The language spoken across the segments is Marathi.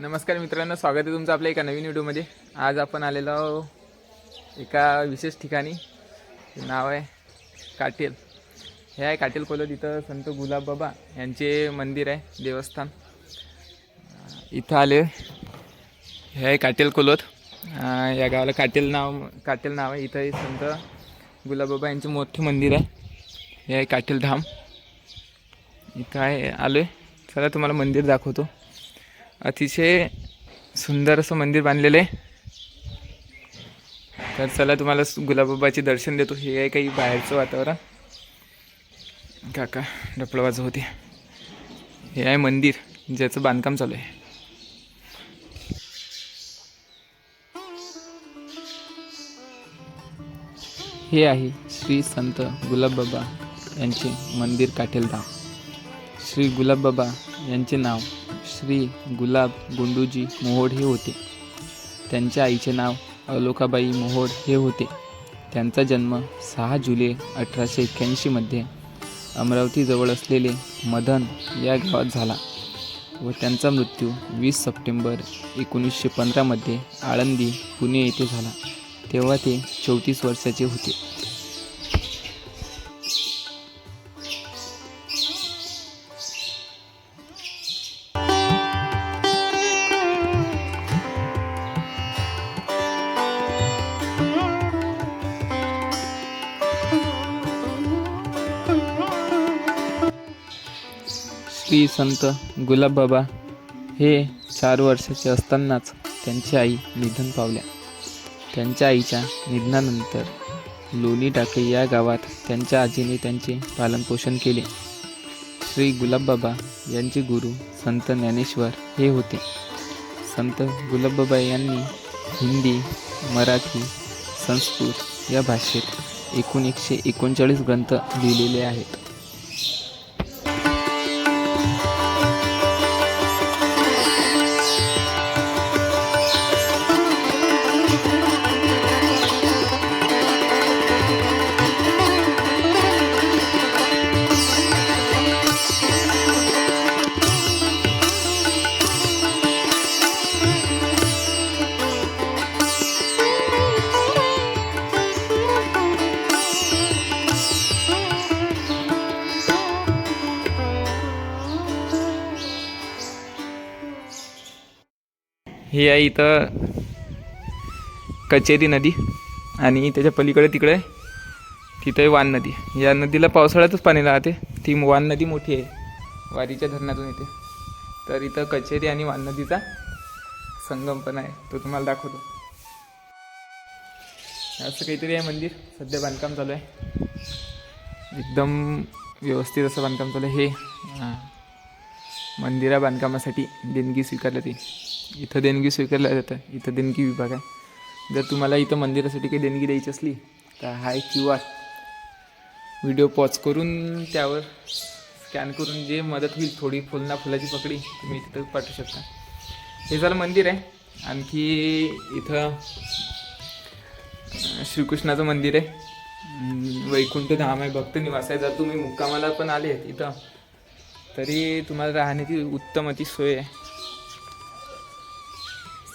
नमस्कार मित्रांनो स्वागत आहे तुमचं आपल्या एका नवीन व्हिडिओमध्ये. आज आपण आलेलो आहो एका विशेष ठिकाणी. नाव आहे काटेल. हे आहे काटेल कोलत इथं संत गुलाब बाबा यांचे मंदिर आहे देवस्थान. इथं आले. हे आहे काटेल कोलत या गावाला काटेल नाव काटेल नाव आहे. इथं संत गुलाबबाबा यांचे मोठे मंदिर आहे. हे आहे काटेल धाम. इथं आहे आलो आहे चला तुम्हाला मंदिर दाखवतो. अतिशय सुंदर असं मंदिर बांधलेलं आहे. तर चला तुम्हाला गुलाबबाबाचे गुलाबाबाचे दर्शन देतो. हे आहे काही बाहेरचं वातावरण. काका डपळवाज होते. हे आहे मंदिर ज्याचं बांधकाम चालू आहे. हे आहे श्री संत गुलाबबाबा यांचे मंदिर काटेलधाम श्री गुलाबबाबा यांचे नाव श्री गुलाब गुंडूजी मोहोड हे होते. त्यांच्या आईचे नाव अलोकाबाई मोहोड हे होते. त्यांचा जन्म सहा जुलै अठराशे एक्क्याऐंशीमध्ये अमरावतीजवळ असलेले मदन या गावात झाला व त्यांचा मृत्यू वीस सप्टेंबर एकोणीसशे पंधरामध्ये आळंदी पुणे येथे झाला. तेव्हा ते चौतीस वर्षाचे होते. श्री संत गुलाबबाबा हे चार वर्षाचे असतानाच त्यांची आई निधन पावल्या. त्यांच्या आईच्या निधनानंतर लोणी टाके या गावात त्यांच्या आजीने त्यांचे पालनपोषण केले. श्री गुलाबबाबा यांचे गुरु संत ज्ञानेश्वर हे होते. संत गुलाबबाबा यांनी हिंदी मराठी संस्कृत या भाषेत एकूण एकशे एकोणचाळीस ग्रंथ लिहिलेले आहेत. ही आहे इथं कचेरी नदी आणि त्याच्या पलीकडे तिकडे तिथं आहे वान नदी. या नदीला पावसाळ्यातच पाणी राहते. ती वान नदी मोठी आहे. वारीच्या धरणातून येते. तर इथं कचेरी आणि वान नदीचा संगम पण आहे. तो तुम्हाला दाखवतो. असं काहीतरी आहे मंदिर. सध्या बांधकाम चालू आहे. एकदम व्यवस्थित असं बांधकाम चालू आहे. हे मंदिरा बांधकामासाठी देणगी स्वीकारली ती इथं देणगी स्वीकारल्या जातं इथं देणगी विभाग आहे. जर तुम्हाला इथं मंदिरासाठी काही देणगी द्यायची असली तर हा एक क्यू आर. व्हिडिओ पॉज करून त्यावर स्कॅन करून जे मदत होईल थोडी फुलना फुलाची पकडी तुम्ही तिथं पाठवू शकता. हे झालं मंदिर आहे. आणखी इथं श्रीकृष्णाचं मंदिर आहे. वैकुंठ धाम आहे. भक्त निवास आहे. जर तुम्ही मुक्कामाला पण आले इथं तरी तुम्हाला राहण्याची उत्तम अति सोय आहे.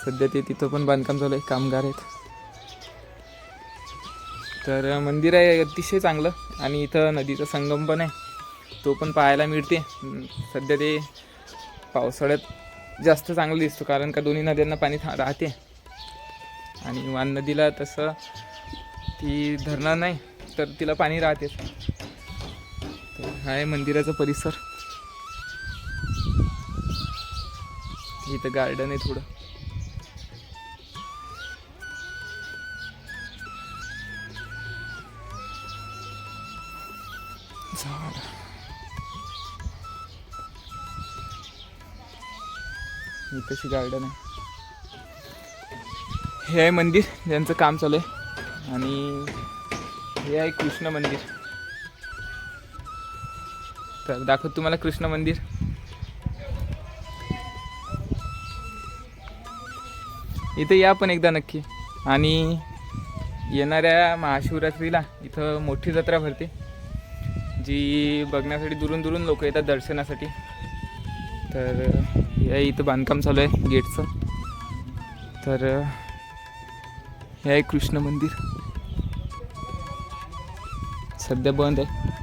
सध्या ते तिथं पण बांधकाम चालू आहे कामगार आहेत. तर मंदिर आहे अतिशय चांगलं आणि इथं नदीचा संगम पण आहे. तो पण पाहायला मिळते. सध्या ते पावसाळ्यात जास्त चांगलं दिसतो कारण का दोन्ही नद्यांना पाणी था राहते. आणि वान नदीला तसं ती धरणार नाही तर तिला पाणी राहते तर हा आहे मंदिराचा परिसर. इथं गार्डन आहे थोडं. तशी गार्डन आहे. हे आहे मंदिर ज्यांचं काम चालू आहे. आणि हे आहे कृष्ण मंदिर. तर दाखवत तुम्हाला कृष्ण मंदिर. इथं या पण एकदा नक्की. आणि येणाऱ्या महाशिवरात्रीला इथं मोठी जत्रा भरते जी बघण्यासाठी दुरून दुरून लोक येतात दर्शनासाठी. तर या इथं बांधकाम चालू आहे गेटचं. तर हे आहे कृष्ण मंदिर. सध्या बंद आहे.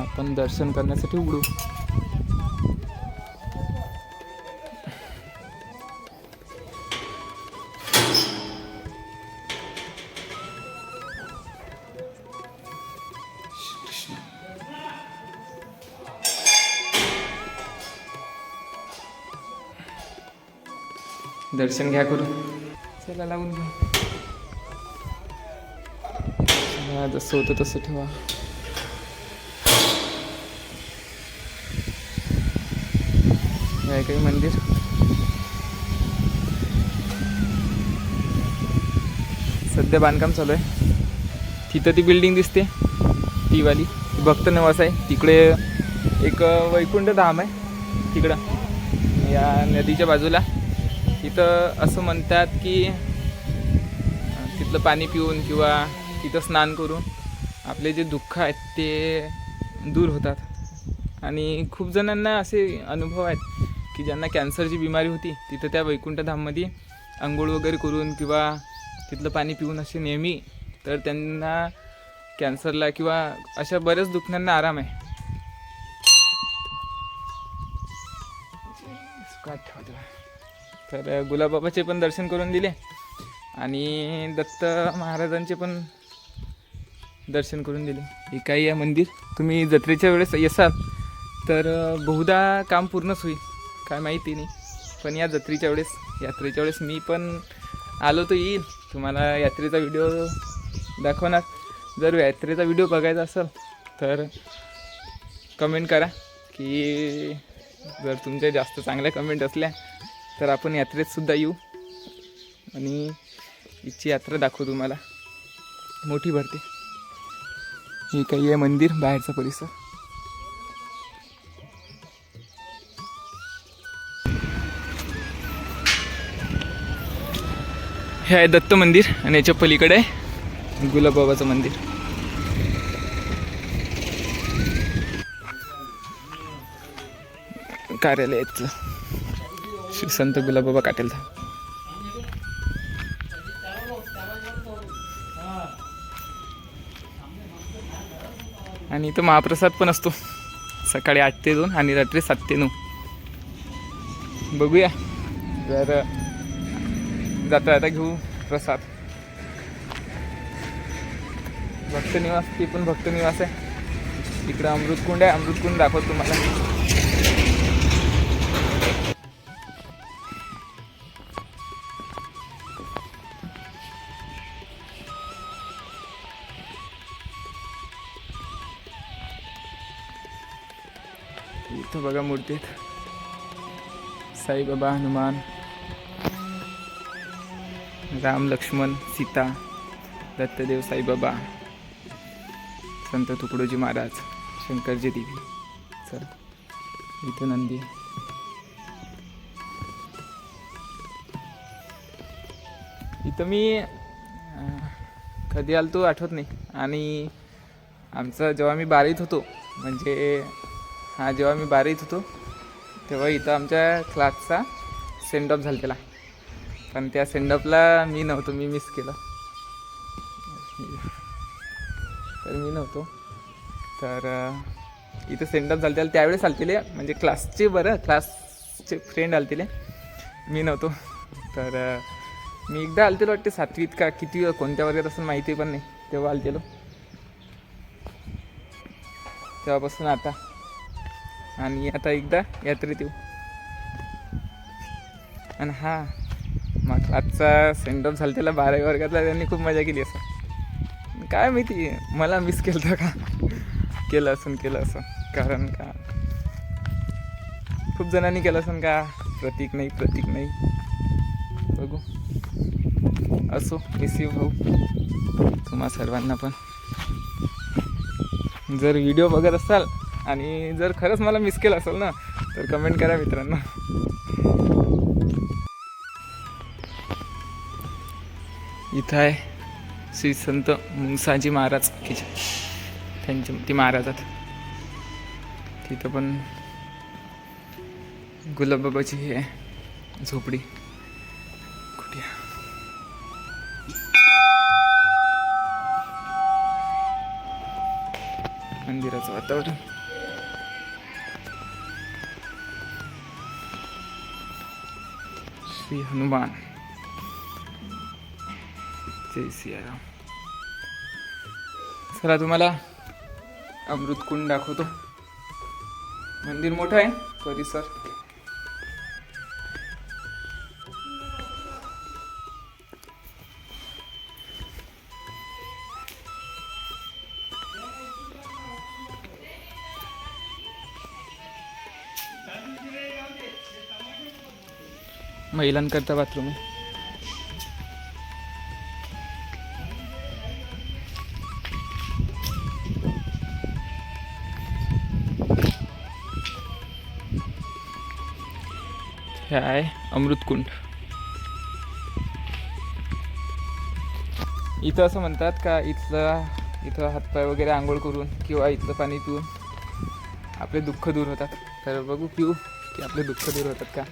आपण दर्शन करण्यासाठी उघडू. दर्शन घ्या करू चला लावून घ्या. जसं होतं तसं ठेवा. आहे काही मंदिर? सध्या बांधकाम चालू आहे. तिथं ती बिल्डिंग दिसते ती वाली भक्त निवास आहे. तिकडे एक वैकुंठ धाम आहे. तिकडं. या नदीच्या बाजूला. तिथं असं म्हणतात की तिथलं पाणी पिऊन किंवा तिथं स्नान करून आपले जे दुःख आहेत ते दूर होतात. आणि खूप जणांना असे अनुभव आहेत की ज्यांना कॅन्सरची बिमारी होती तिथं त्या वैकुंठधाममध्ये आंघोळ वगैरे करून किंवा तिथलं पाणी पिऊन असे नेहमी तर त्यांना कॅन्सरला किंवा अशा बऱ्याच दुखण्यांना आराम आहे. ठेवतो तर गुलाबाबाचे पण दर्शन करून दिले. आणि दत्त महाराजांचे पण दर्शन करून दिले. हे काही आहे मंदिर? तुम्ही जत्रेच्या वेळेस येसाल तर बहुधा काम पूर्णच होईल काय माहिती नाही. पण या जत्रेच्या वेळेस यात्रेच्या वेळेस मी पण आलो तर येईल. तुम्हाला यात्रेचा व्हिडिओ दाखवणार. जर यात्रेचा व्हिडिओ बघायचा असेल तर कमेंट करा की जर तुमच्या जास्त चांगल्या कमेंट असल्या तर आपण यात्रेतसुद्धा येऊ. आणि इथची यात्रा दाखवू तुम्हाला. मोठी भरते. हे काही आहे मंदिर बाहेरचा परिसर. हे आहे दत्त मंदिर आणि याच्या पलीकडे आहे गुलाबाबाचं मंदिर. कार्यालयाचं श्री संत गुलाबाबा काटेलचा आणि इथं महाप्रसाद पण असतो. सकाळी आठ ते दोन आणि रात्री सात ते नऊ. बघूया. जर जाता जाता घेऊ प्रसाद. भक्त निवास ती पण भक्त निवास आहे. इकडं अमृतकुंड आहे. अमृतकुंड दाखवतो तुम्हाला. इथं बघा मूर्तीत साईबाबा हनुमान राम लक्ष्मण सीता दत्तदेव साईबाबा संत तुकडोजी महाराज शंकरजी देवी. चल इथं नंदी. इथं मी कधी आलो तो आठवत नाही. आणि आमचं जेव्हा मी बारीत होतो म्हणजे हा जेव्हा मी बारीत होतो तेव्हा इथं आमच्या क्लासचा सेंड ऑफ झालेला पण त्या सेंडअपला मी नव्हतो मी मिस केलं. तर मी नव्हतो. तर इथं सेंडअप झालं त्याला त्यावेळेस आलतेले म्हणजे क्लासचे बरं क्लासचे फ्रेंड आलतेले. मी नव्हतो. तर मी एकदा आलतेलो वाटते सातवीत का किती कोणत्या वर्गात असं माहिती पण नाही तेव्हा आलतेलो. तेव्हापासून आता आणि आता एकदा यात्रेत येऊ. आणि हा मग आजचा सेंड ऑफ झाला त्याला बारावी वर्गातला त्यांनी खूप मजा केली असं. काय माहिती मला मिस केलं का? केलं असून केलं असं. कारण का? खूप जणांनी केलं असून का? प्रतीक नाही प्रतीक नाही. बघू. असो मिस भाऊ. तुम्हा सर्वांना पण. जर व्हिडिओ बघत असाल आणि जर खरंच मला मिस केलं असेल ना तर कमेंट करा मित्रांनो. इथं आहे श्री संत मुंसाजी महाराज किचन. त्यांचे ती महाराजात तिथं पण गुलाबबाबाची हे आहे झोपडी. कुठे? मंदिराचं वातावरण. श्री हनुमान जय सियाराम चला तुम्हाला अमृत कुंड दाखवतो. मंदिर मोठं आहे परिसर. महिलांकरता बाथरूम आहे. हे आहे अमृतकुंड. इथं असं म्हणतात का इथलं इथं हातपाय वगैरे आंघोळ करून किंवा इथलं पाणी पिऊन आपले दुःख दूर होतात. तर बघू पिऊ की आपले दुःख दूर होतात का?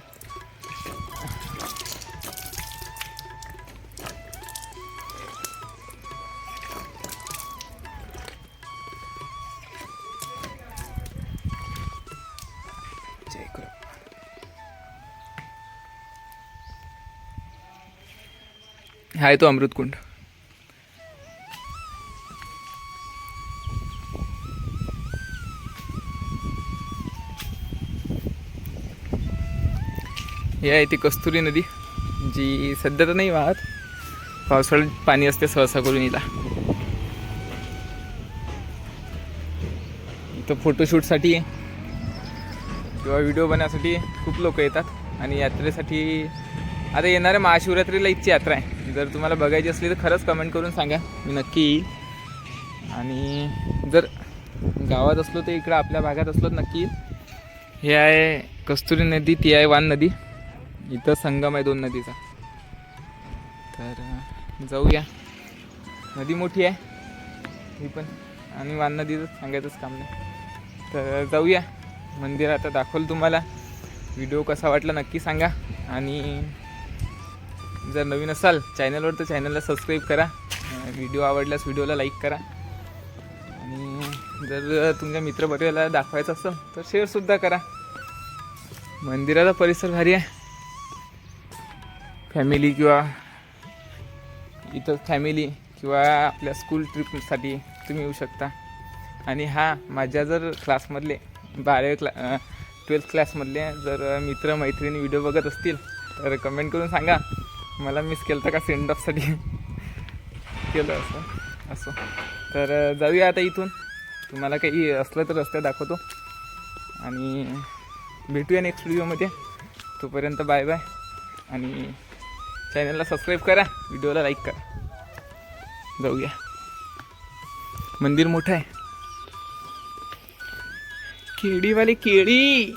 जय गुरु हाय तो अमृतकुंड हे आहे ती कस्तुरी नदी जी सध्या तर नाही वाहत. पावसाळ्यात पाणी असते सहसा करून हिला इथं फोटोशूटसाठी किंवा व्हिडिओ बनवण्यासाठी खूप लोक येतात आणि यात्रेसाठी आता येणाऱ्या महाशिवरात्रीला इथची यात्रा आहे. जर तुम्हाला बघायची असली तर खरंच कमेंट करून सांगा. मी नक्की येईल आणि जर गावात असलो तर इकडं आपल्या भागात असलो तर नक्की हे आहे कस्तुरी नदी ती आहे वान नदी. इथं संगम आहे दोन नदीचा. तर जाऊया. नदी मोठी आहे. ही पण. आणि वान नदीचं सांगायचंच काम नाही. तर जाऊया. मंदिर आता दाखवलं तुम्हाला. व्हिडिओ कसा वाटला नक्की सांगा. आणि जर नवीन असाल चॅनलवर तर चॅनलला सबस्क्राईब करा. व्हिडिओ आवडल्यास व्हिडिओला लाईक करा. आणि जर तुमच्या मित्रपरिवाराला दाखवायचं असेल तर शेअरसुद्धा करा. मंदिराचा परिसर भारी आहे. फॅमिली किंवा इथं फॅमिली किंवा आपल्या स्कूल ट्रिपसाठी तुम्ही येऊ शकता. आणि हा माझ्या जर क्लासमधले बारावी क्ला ट्वेल्थ क्लासमधले जर मित्र मैत्रिणी व्हिडिओ बघत असतील तर कमेंट करून सांगा. मला मिस केलं तर का सेंड ऑफसाठी केलं असं असं. तर जाऊया आता इथून. तुम्हाला काही असलं तर रस्त्या दाखवतो. आणि भेटूया नेक्स्ट व्हिडिओमध्ये तोपर्यंत बाय बाय आणि चॅनलला सबस्क्राईब करा. व्हिडिओला लाईक करा. जाऊया. मंदिर मोठं आहे. केळीवाली केळी.